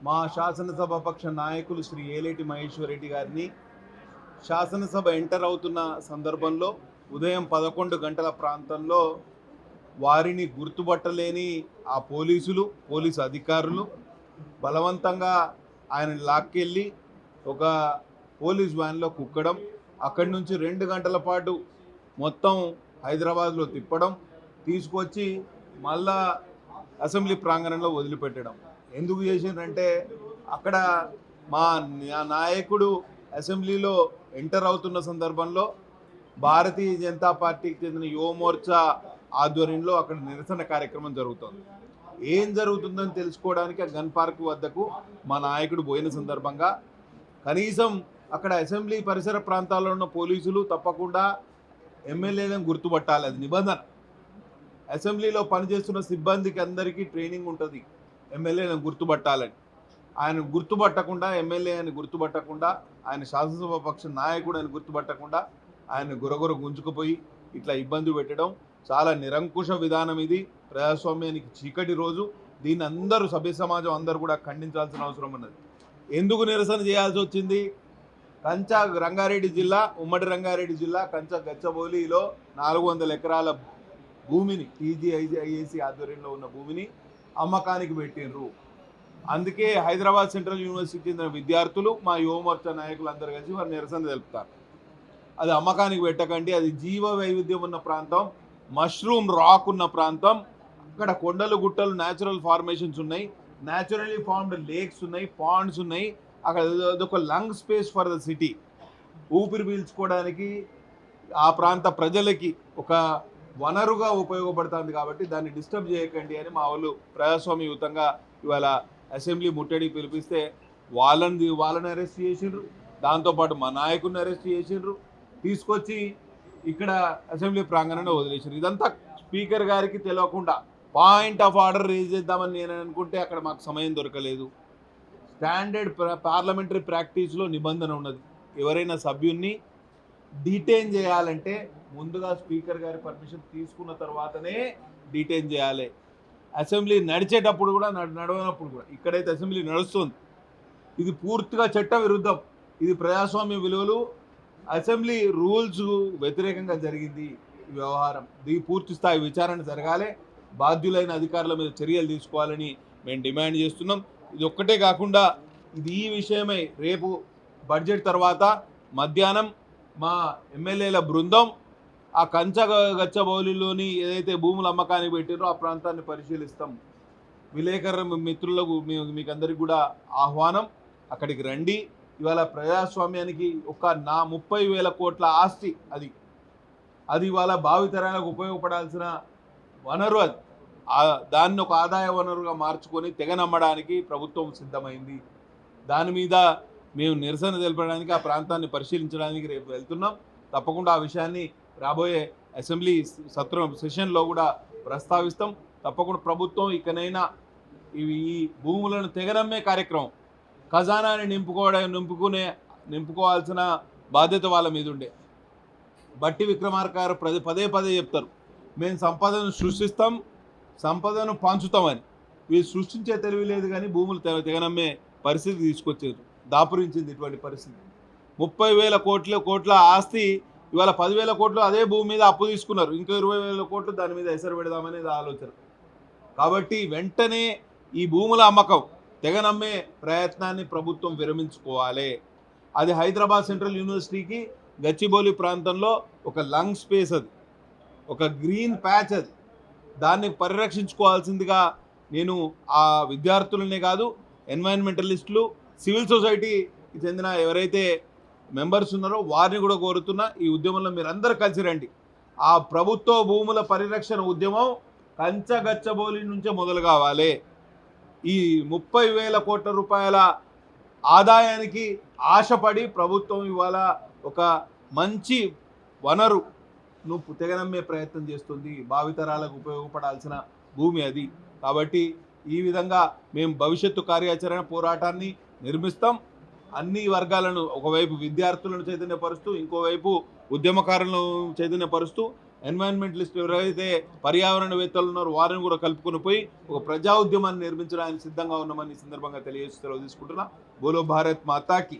మా శాసనసభ పక్ష నాయకులు శ్రీ ఏలేటి మహేశ్వర్ రెడ్డి గారిని శాసనసభ ఎంటర్ అవుతున్న సందర్భంలో ఉదయం పదకొండు గంటల ప్రాంతంలో వారిని గుర్తుపట్టలేని ఆ పోలీసులు పోలీసు అధికారులు బలవంతంగా ఆయన లాక్కెళ్ళి ఒక పోలీస్ వ్యాన్లో కుక్కడం అక్కడి నుంచి రెండు గంటల పాటు మొత్తం హైదరాబాద్లో తిప్పడం తీసుకొచ్చి మళ్ళా అసెంబ్లీ ప్రాంగణంలో వదిలిపెట్టడం. ఎందుకు చేసిండ్రంటే అక్కడ మా నాయకుడు అసెంబ్లీలో ఎంటర్ అవుతున్న సందర్భంలో భారతీయ జనతా పార్టీకి చెందిన యువమోర్చా ఆధ్వర్యంలో అక్కడ నిరసన కార్యక్రమం జరుగుతుంది. ఏం జరుగుతుందని తెలుసుకోవడానికి ఆ గన్ పార్క్ వద్దకు మా నాయకుడు పోయిన సందర్భంగా కనీసం అక్కడ అసెంబ్లీ పరిసర ప్రాంతాల్లో ఉన్న పోలీసులు తప్పకుండా ఎమ్మెల్యేలను గుర్తుపట్టాలి. అది నిబంధన. అసెంబ్లీలో పనిచేస్తున్న సిబ్బందికి అందరికీ ట్రైనింగ్ ఉంటుంది. ఎమ్మెల్యేని గుర్తుపట్టాలని. ఆయన గుర్తుపట్టకుండా ఎమ్మెల్యే అని గుర్తుపట్టకుండా ఆయన శాసనసభ పక్ష నాయకుడు అని గుర్తుపట్టకుండా ఆయన గురగుర గుంజుకుపోయి ఇట్లా ఇబ్బంది పెట్టడం చాలా నిరంకుశ విధానం ఇది. ప్రజాస్వామ్యానికి చీకటి రోజు. దీన్ని అందరూ సభ్య సమాజం అందరూ కూడా ఖండించాల్సిన అవసరం ఉన్నది. ఎందుకు నిరసన చేయాల్సి వచ్చింది? కంచా రంగారెడ్డి జిల్లా ఉమ్మడి రంగారెడ్డి జిల్లా కంచా గచ్చబౌలిలో నాలుగు వందల ఎకరాల భూమిని టీజీఐజీఐఏసి ఆధ్వర్యంలో ఉన్న భూమిని అమ్మకానికి పెట్టిండ్రు. అందుకే హైదరాబాద్ సెంట్రల్ యూనివర్సిటీ చెందిన విద్యార్థులు మా యువమోర్చా నాయకులు అందరు కలిసి వారు నిరసన తెలుపుతారు. అది అమ్మకానికి పెట్టకండి అది జీవ వైవిధ్యం ఉన్న ప్రాంతం మష్రూమ్ రాక్ ఉన్న ప్రాంతం. అక్కడ కొండలు గుట్టలు న్యాచురల్ ఫార్మేషన్స్ ఉన్నాయి. న్యాచురలీ ఫార్మ్డ్ లేక్స్ ఉన్నాయి పాండ్స్ ఉన్నాయి. అక్కడ అదొక lung space for the city. ఊపిరి పీల్చుకోవడానికి ఆ ప్రాంత ప్రజలకి ఒక వనరుగా ఉపయోగపడుతుంది కాబట్టి దాన్ని డిస్టర్బ్ చేయకండి అని మా వాళ్ళు ప్రజాస్వామ్యయుతంగా ఇవాళ అసెంబ్లీ ముట్టడికి పిలిపిస్తే వాళ్ళని వాళ్ళని అరెస్ట్ చేసిండ్రు. దాంతోపాటు మా నాయకుడిని అరెస్ట్ చేసిండ్రు. తీసుకొచ్చి ఇక్కడ అసెంబ్లీ ప్రాంగణంలో వదిలేసిండ్రు. ఇదంతా స్పీకర్ గారికి తెలియకుండా పాయింట్ ఆఫ్ ఆర్డర్ రేజ్ చేద్దామని నేను అనుకుంటే అక్కడ మాకు సమయం దొరకలేదు. స్టాండర్డ్ పార్లమెంటరీ ప్రాక్టీస్లో నిబంధన ఉన్నది. ఎవరైనా సభ్యున్ని డీటైన్ చేయాలంటే ముందుగా స్పీకర్ గారి పర్మిషన్ తీసుకున్న తర్వాతనే డీటైన్ చేయాలి. అసెంబ్లీ నడిచేటప్పుడు కూడా నడవనప్పుడు కూడా ఇక్కడైతే అసెంబ్లీ నడుస్తుంది. ఇది పూర్తిగా చట్ట విరుద్ధం ఇది ప్రజాస్వామ్య విలువలు అసెంబ్లీ రూల్స్ వ్యతిరేకంగా జరిగింది వ్యవహారం. దీని పూర్తి స్థాయి విచారణ జరగాలి. బాధ్యులైన అధికారుల మీద చర్యలు తీసుకోవాలని మేము డిమాండ్ చేస్తున్నాం. ఇది ఒక్కటే కాకుండా ఇది ఈ విషయమై రేపు బడ్జెట్ తర్వాత మధ్యాహ్నం మా ఎమ్మెల్యేల బృందం ఆ కంచ గచ్చబౌలిలోని ఏదైతే భూముల అమ్మకానికి పెట్టారో ఆ ప్రాంతాన్ని పరిశీలిస్తాం. విలేకరుల మిత్రులకు మీ- మీకు అందరికి కూడా ఆహ్వానం. అక్కడికి రండి. ఇవాళ ప్రజాస్వామ్యానికి ఒక నా ముప్పై వేల కోట్ల ఆస్తి అది. అది ఇవాళ భావితరాలకు ఉపయోగపడాల్సిన వనరు అది. దాన్ని ఒక ఆదాయ వనరుగా మార్చుకొని తెగనమ్మడానికి ప్రభుత్వం సిద్ధమైంది. దాని మీద మేము నిరసన తెలపడానికి ఆ ప్రాంతాన్ని పరిశీలించడానికి రేపు వెళ్తున్నాం. తప్పకుండా ఆ విషయాన్ని రాబోయే అసెంబ్లీ సత్రం సెషన్లో కూడా ప్రస్తావిస్తాం. తప్పకుండా ప్రభుత్వం ఇకనైనా ఈ భూములను తెగనమ్మే కార్యక్రమం ఖజానాని నింపుకోవడం నింపుకునే నింపుకోవాల్సిన బాధ్యత వాళ్ళ మీద ఉండే. బట్టి విక్రమార్క గారు పదే పదే పదే చెప్తారు. మేము సంపదను సృష్టిస్తాం సంపదను పంచుతామని. వీళ్ళు సృష్టించే తెలివి లేదు కానీ భూములు తెగ తెగనమ్మే పరిస్థితి తీసుకొచ్చారు. దాపురించింది ఇటువంటి పరిస్థితి. ముప్పై వేల కోట్ల కోట్ల ఆస్తి ఇవాళ పదివేల కోట్లు అదే భూమి మీద అప్పు తీసుకున్నారు. ఇంకో ఇరవై వేల కోట్లు దాని మీద ఎసరు పెడదామనేది ఆలోచన. కాబట్టి వెంటనే ఈ భూముల అమ్మకం తెగనమ్మే ప్రయత్నాన్ని ప్రభుత్వం విరమించుకోవాలి. అది హైదరాబాద్ సెంట్రల్ యూనివర్సిటీకి గచ్చిబౌలి ప్రాంతంలో ఒక లంగ్ స్పేస్ అది. ఒక గ్రీన్ ప్యాచ్ అది. దాన్ని పరిరక్షించుకోవాల్సిందిగా నేను ఆ విద్యార్థులనే కాదు ఎన్వైర్న్మెంటలిస్టులు సివిల్ సొసైటీకి చెందిన ఎవరైతే మెంబర్స్ ఉన్నారో వారిని కూడా కోరుతున్నా ఈ ఉద్యమంలో మీరందరూ కలిసి రండి. ఆ ప్రభుత్వ భూముల పరిరక్షణ ఉద్యమం కంచగచ్చబోలి నుంచే మొదలు కావాలి. ఈ ముప్పై వేల కోట్ల రూపాయల ఆదాయానికి ఆశపడి ప్రభుత్వం ఇవాళ ఒక మంచి వనరు నువ్వు తెగనమ్మే ప్రయత్నం చేస్తుంది. భావితరాలకు ఉపయోగపడాల్సిన భూమి అది. కాబట్టి ఈ విధంగా మేము భవిష్యత్తు కార్యాచరణ పోరాటాన్ని నిర్మిస్తాం. అన్ని వర్గాలను ఒకవైపు విద్యార్థులను చైతన్యపరుస్తూ ఇంకోవైపు ఉద్యమకారులను చైతన్యపరుస్తూ ఎన్వైరన్మెంటలిస్ట్ ఎవరైతే పర్యావరణవేత్తలు ఉన్నారో వారిని కూడా కలుపుకొని పోయి ఒక ప్రజా ఉద్యమాన్ని నిర్మించడానికి సిద్ధంగా ఉన్నామని ఈ సందర్భంగా తెలియజేస్తూ తీసుకుంటున్నా. బోలో భారత్ మాతాకి.